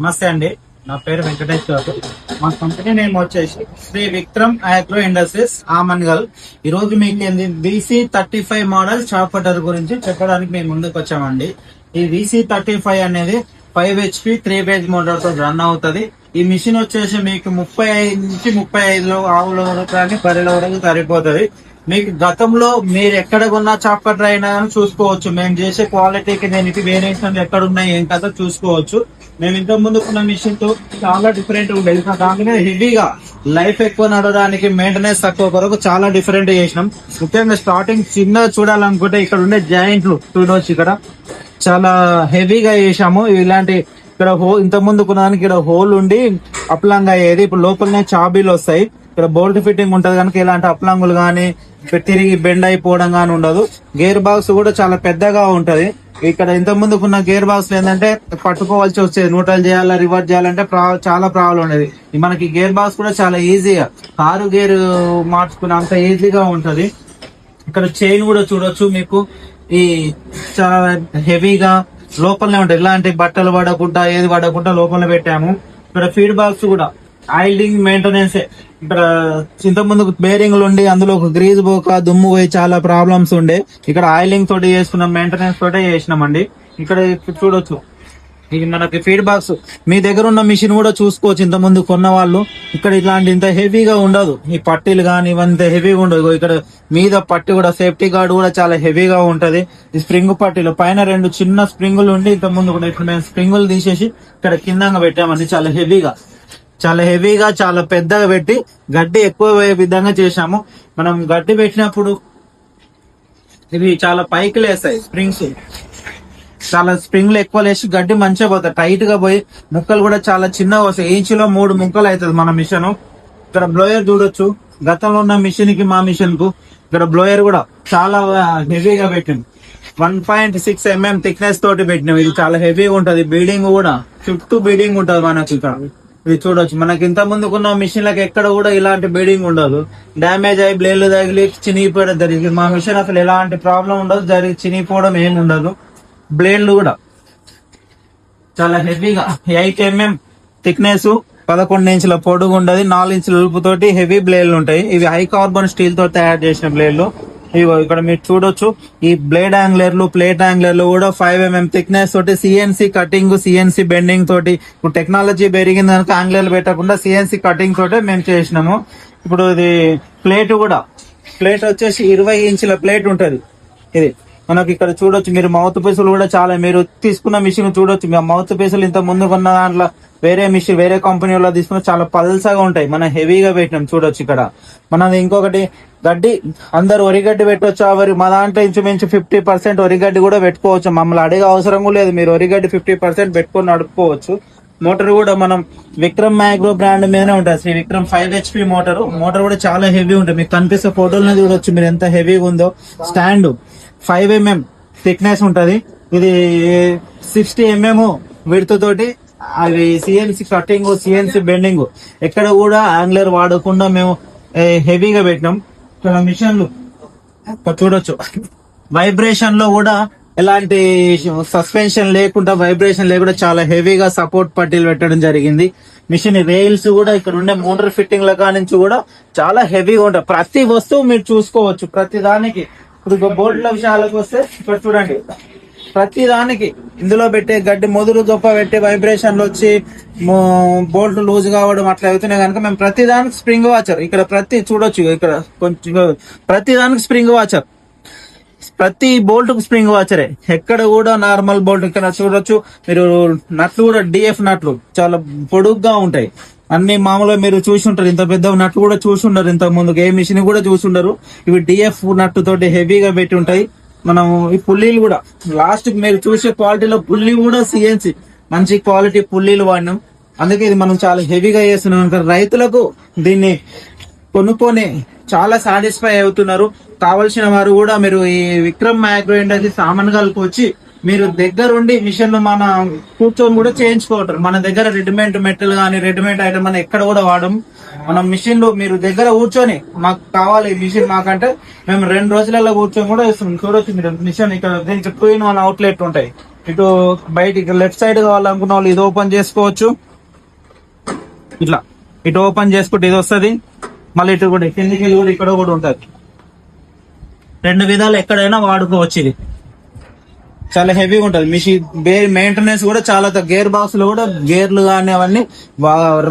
నమస్తే అండి. నా పేరు వెంకటేష్ గారు. మా కంపెనీ నేమ్ వచ్చేసి శ్రీ విక్రమ్ ఆగ్రో ఇండస్ట్రీస్ ఆమన్గల్ ఈ రోజు మీకు ఏంది? BC thirty five model chaff cutter గురించి చెప్పడానికి మేము ముందుకు వచ్చామండి. ఈ బీసీ థర్టీ ఫైవ్ అనేది ఫైవ్ హెచ్పి త్రీ పేజ్ మోటార్తో రన్ అవుతుంది. ఈ మిషన్ వచ్చేసి మీకు ముప్పై ఐదు నుంచి ముప్పై ఐదు ఆవుల వరకు కానీ పదిల వరకు సరిపోతుంది మీకు గతంలో మీరు ఎక్కడ కొన్న చాప్ కట్టర్ అయినా కానీ చూసుకోవచ్చు. మేము చేసే క్వాలిటీకి దేనికి వేరియేషన్ ఎక్కడ ఉన్నాయి ఏం కదా చూసుకోవచ్చు. మేము ఇంత ముందు ఉన్న మిషన్తో చాలా డిఫరెంట్ ఉండేది. దానిలో హెవీగా లైఫ్ ఎక్కువ నడవడానికి మెయింటెనెన్స్ తక్కువ కొరకు చాలా డిఫరెంట్ చేసినాం. ముఖ్యంగా స్టార్టింగ్ చిన్నగా చూడాలనుకుంటే ఇక్కడ ఉండే జాయింట్లు చూడవచ్చు ఇక్కడ చాలా హెవీగా చేసాము ఇలాంటి ఇక్కడ హో ఇంత ముందు కొనడానికి ఇక్కడ హోల్ ఉండి అప్లంగా అయ్యేది. ఇప్పుడు లోపలనే చాబీలు వస్తాయి. ఇక్కడ బోల్ట్ ఫిట్టింగ్ ఉంటది కనుక ఇలాంటి అప్లంగులు గానీ తిరిగి బెండ్ అయిపోవడం గానీ ఉండదు. గేర్ బాక్స్ కూడా చాలా పెద్దగా ఉంటది. ఇక్కడ ఇంత ముందుకున్న గేర్ బాక్స్ ఏంటంటే పట్టుకోవాల్సి వచ్చేది. న్యూట్రల్ చేయాలా రివర్స్ చేయాలంటే చాలా ప్రాబ్లం ఉండేది. మనకి గేర్ బాక్స్ కూడా చాలా ఈజీగా కారు గేర్ మార్చుకునే అంత ఈజీగా ఉంటది. ఇక్కడ చైన్ కూడా చూడొచ్చు మీకు. ఈ చాలా హెవీగా లోపలనే ఉంటాయి ఇలాంటి బట్టలు పడకుండా ఏది పడకుండా లోపల పెట్టాము. ఇక్కడ ఫీడ్ బాక్స్ కూడా. ఆయిలింగ్ మెయింటెనెన్స్ ఇక్కడ ఇంత బేరింగ్లు ఉండి అందులో ఒక గ్రీజ్ పోక దుమ్ము పోయి చాలా ప్రాబ్లమ్స్ ఉండే. ఇక్కడ ఆయిలింగ్ తోటి చేసుకున్నాం మెయింటెనెన్స్ తోటే చేసినామండి. ఇక్కడ చూడొచ్చు. ఇది మనకి ఫీడ్ బాక్స్ మీ దగ్గర ఉన్న మిషన్ కూడా చూసుకోవచ్చు ఇంత ముందు కొన్న వాళ్ళు ఇక్కడ ఇట్లాంటి ఇంత హెవీగా ఉండదు. ఈ పట్టీలు కానీ ఇవంత హెవీగా ఉండదు ఇక్కడ మీద పట్టి కూడా సేఫ్టీ గార్డ్ కూడా చాలా హెవీగా ఉంటది. ఈ స్ప్రింగ్ పట్టీలు పైన రెండు చిన్న స్ప్రింగులు ఉండి ఇంత ముందు కూడా ఇప్పుడు మేము స్ప్రింగులు తీసేసి ఇక్కడ కిందంగా పెట్టామండి చాలా హెవీగా చాలా హెవీగా చాలా పెద్దగా పెట్టి గడ్డి ఎక్కువ విధంగా చేశాము మనం గడ్డి పెట్టినప్పుడు ఇవి చాలా పైకి లేస్తాయి స్ప్రింగ్స్. చాలా స్ప్రింగ్లు ఎక్కువ లేచి గడ్డి మంచిగా పోతాయి. టైట్గా పోయి ముక్కలు కూడా చాలా చిన్నగా వస్తాయి. ఇంచులో మూడు ముక్కలు అవుతుంది మన మిషన్. ఇక్కడ బ్లోయర్ చూడొచ్చు. గతంలో ఉన్న మిషన్కి మా మిషన్కు ఇక్కడ బ్లోయర్ కూడా చాలా హెవీగా పెట్టింది. One point six MM thickness తోటి పెట్టినాం. ఇది చాలా హెవీగా ఉంటది. బీడింగ్ కూడా చుట్టూ బీడింగ్ ఉంటది మనకి ఇక్కడ. ఇది చూడొచ్చు. మనకి ఇంత ముందుకున్న మిషన్లకు ఎక్కడ కూడా ఇలాంటి బీడింగ్ ఉండదు. డ్యామేజ్ అయ్యి బ్లేడ్లు తగిలి చినిగిపోవడం జరిగింది. మా మిషన్ అసలు ఎలాంటి ప్రాబ్లం ఉండదు. జరిగి చినిగిపోవడం ఏమి ఉండదు. బ్లేడ్లు కూడా. చాలా హెవీగా. ఎయిట్ ఎంఎం థిక్నెస్ పదకొండు ఇంచుల పొడుగు ఉండదు. నాలుగు ఇంచుల ఉలుపుతోటి హెవీ బ్లేడ్లు ఉంటాయి. ఇవి హై కార్బన్ స్టీల్తో తయారు చేసిన బ్లేడ్లు. ఇగో ఇక్కడ మీరు చూడొచ్చు ఈ బ్లేడ్ యాంగ్లర్లు ప్లేట్ యాంగ్లర్లు కూడా ఫైవ్ ఎంఎం థిక్నెస్ తోటి సిఎన్సి కటింగ్ సిఎన్సి బెండింగ్ తోటి ఇప్పుడు టెక్నాలజీ పెరిగింది కనుక యాంగ్లర్లు పెట్టకుండా సిఎన్సి కటింగ్ తోటే మేము చేసినాము. ఇప్పుడు ఇది ప్లేట్ కూడా ప్లేట్ వచ్చేసి ఇరవై ఇంచుల ప్లేట్ ఉంటుంది. ఇది. మనకి ఇక్కడ చూడొచ్చు మీరు మౌత్ పీసులు కూడా చాలా మీరు తీసుకున్న మిషన్ చూడొచ్చు. మీ మౌత్ పీసులు ఇంత ముందు కొన్న దాంట్లో వేరే మిషన్ వేరే కంపెనీ వాళ్ళు తీసుకున్న చాలా పల్సగా ఉంటాయి. మనం హెవీగా పెట్టినాం చూడొచ్చు ఇక్కడ. మనది ఇంకొకటి గడ్డి అందరు వరిగడ్డి పెట్టొచ్చు. వరి మా దాంట్లో ఇంచుమించు ఫిఫ్టీ పర్సెంట్ వరిగడ్డి కూడా పెట్టుకోవచ్చు. మమ్మల్ని అడిగే అవసరం కూడా లేదు. మీరు వరిగడ్డి ఫిఫ్టీ పర్సెంట్ పెట్టుకొని నడుపుకోవచ్చు. మోటార్ కూడా మనం విక్రమ్ మ్యాగ్రో బ్రాండ్ మీదనే ఉంటుంది. Shri Vikram five HP motor. Motor కూడా చాలా హెవీ ఉంటుంది. మీకు కనిపిస్తే ఫోటోలు చూడొచ్చు మీరు ఎంత హెవీగా ఉందో. స్టాండ్ ఫైవ్ ఎంఎం థిక్నెస్ ఉంటుంది. ఇది సిక్స్టీ ఎంఎం విడత తోటి అవి సిఎన్సి కట్టింగ్ సిఎన్సి బెండింగ్. ఎక్కడ కూడా యాంగ్లర్ వాడకుండా మేము హెవీగా పెట్టినాం. ఇక్కడ మిషన్లు. చూడొచ్చు. వైబ్రేషన్లో కూడా ఎలాంటి సస్పెన్షన్ లేకుండా వైబ్రేషన్ లేకుండా చాలా హెవీగా సపోర్ట్ పట్టీలు పెట్టడం జరిగింది. మిషన్ రైల్స్ కూడా ఇక్కడ ఉండే మోటార్ ఫిట్టింగ్ల ల నుంచి కూడా చాలా హెవీగా ఉంటాయి. ప్రతి వస్తువు మీరు చూసుకోవచ్చు. ప్రతి దానికి ఇప్పుడు బోర్డుల విషయాలకు వస్తే ఇక్కడ చూడండి. ప్రతి దానికి ఇందులో పెట్టే గడ్డి మొదలు దొప్ప పెట్టే వైబ్రేషన్లు వచ్చి బోల్ట్ లూజ్ కావడం అట్లా అవుతున్నాయి కనుక మేము ప్రతి దానికి స్ప్రింగ్ వాచర్ ఇక్కడ ప్రతి చూడొచ్చు ఇక్కడ కొంచెం ప్రతి దానికి స్ప్రింగ్ వాచర్ ప్రతి బోల్ట్ స్ప్రింగ్ వాచరే. ఎక్కడ కూడా నార్మల్ బోల్ట్ ఇక్కడ చూడొచ్చు. మీరు నట్లు కూడా డిఎఫ్ నట్లు చాలా పొడుగ్గా ఉంటాయి. అన్ని మామూలుగా మీరు చూసి ఉంటారు ఇంత పెద్ద నట్లు కూడా చూసి ఉండరు ఇంత ముందుకు. ఏ మిషన్ కూడా చూసి ఉండరు ఇవి డిఎఫ్ నట్టు తోటి హెవీగా పెట్టి ఉంటాయి. మనం ఈ పుల్లీలు కూడా లాస్ట్ మీరు చూసే క్వాలిటీలో పుల్లి కూడా సిఎన్సి మంచి క్వాలిటీ పుల్లీలు వాడినాం. అందుకే ఇది మనం చాలా హెవీగా చేస్తున్నాం. రైతులకు దీన్ని కొనుక్కొని చాలా సాటిస్ఫై అవుతున్నారు. కావలసిన వారు కూడా మీరు ఈ విక్రమ్ మ్యాగ్రో ఇండస్ట్రీ సామాన్ వచ్చి మీరు దగ్గరుండి మిషన్ మన కూర్చొని కూడా చేయించుకోవటం. మన దగ్గర రెడీమేడ్ మెటల్ కానీ రెడీమేడ్ ఐటమ్ మనం ఎక్కడ కూడా వాడము. మనం మిషన్లు మీరు దగ్గర కూర్చొని మాకు కావాలి ఈ మిషన్ మాకంటే మేము రెండు రోజులలో కూర్చొని కూడా ఇస్తున్నాం చూడొచ్చు మీరు మిషన్ ఇక్కడ దీనికి టూ ఇన్ వన్ అవుట్లెట్ ఉంటాయి. ఇటు బయట లెఫ్ట్ సైడ్ కావాలనుకున్న వాళ్ళు ఇది ఓపెన్ చేసుకోవచ్చు. ఇట్లా. ఇటు ఓపెన్ చేసుకుంటే ఇది వస్తుంది. మళ్ళీ ఇటు కూడా కిందికి వెళ్ళి కూడా ఇక్కడ కూడా ఉంటుంది. రెండు విధాలు ఎక్కడైనా వాడుకోవచ్చు ఇది. చాలా హెవీగా ఉంటుంది. మిషన్ మెయింటెనెన్స్ కూడా చాలా గేర్ బాక్స్లో కూడా గేర్లు కానీ అవన్నీ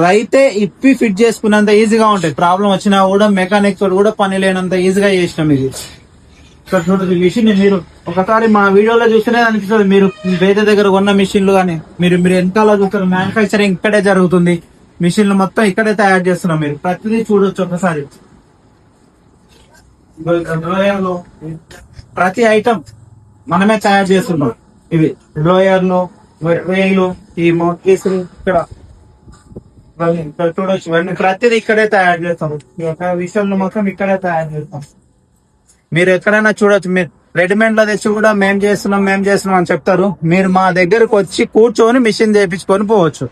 రైతే ఇప్పి ఫిట్ చేసుకున్నంత ఈజీగా ఉంటాయి. ప్రాబ్లం వచ్చినా కూడా మెకానిక్ కూడా పని లేనంత ఈజీగా చేసినాం ఇది. చూడండి మిషన్ మీరు ఒకసారి మా వీడియోలో చూస్తేనే అనిపిస్తుంది. మీరు వేరే దగ్గర కొన్న మిషన్లు కానీ మీరు మీరు వెనకాల చూస్తారు మ్యానుఫ్యాక్చరింగ్ ఇక్కడే జరుగుతుంది. మిషన్లు మొత్తం ఇక్కడే తయారు చేస్తున్నాం మీరు. ప్రతిదీ చూడొచ్చు ఒకసారి. డ్రాయర్లు ప్రతి ఐటమ్ మనమే తయారు చేస్తున్నాం. ఇవి డ్రాయర్లు వేలు ఈ మోటీసులు ఇక్కడ. ఇక్కడ చూడొచ్చు. ఇవన్నీ ప్రతిదీ ఇక్కడే తయారు చేస్తాం. ఈ యొక్క విషయంలో మొత్తం ఇక్కడే తయారు చేస్తాం. మీరు ఎక్కడైనా చూడొచ్చు. మీరు రెడీమేడ్లో తెచ్చి కూడా మేము చేస్తున్నాం మేము చేస్తున్నాం అని చెప్తారు. మీరు మా దగ్గరకు వచ్చి కూర్చొని మిషన్ చేయించుకొని పోవచ్చు.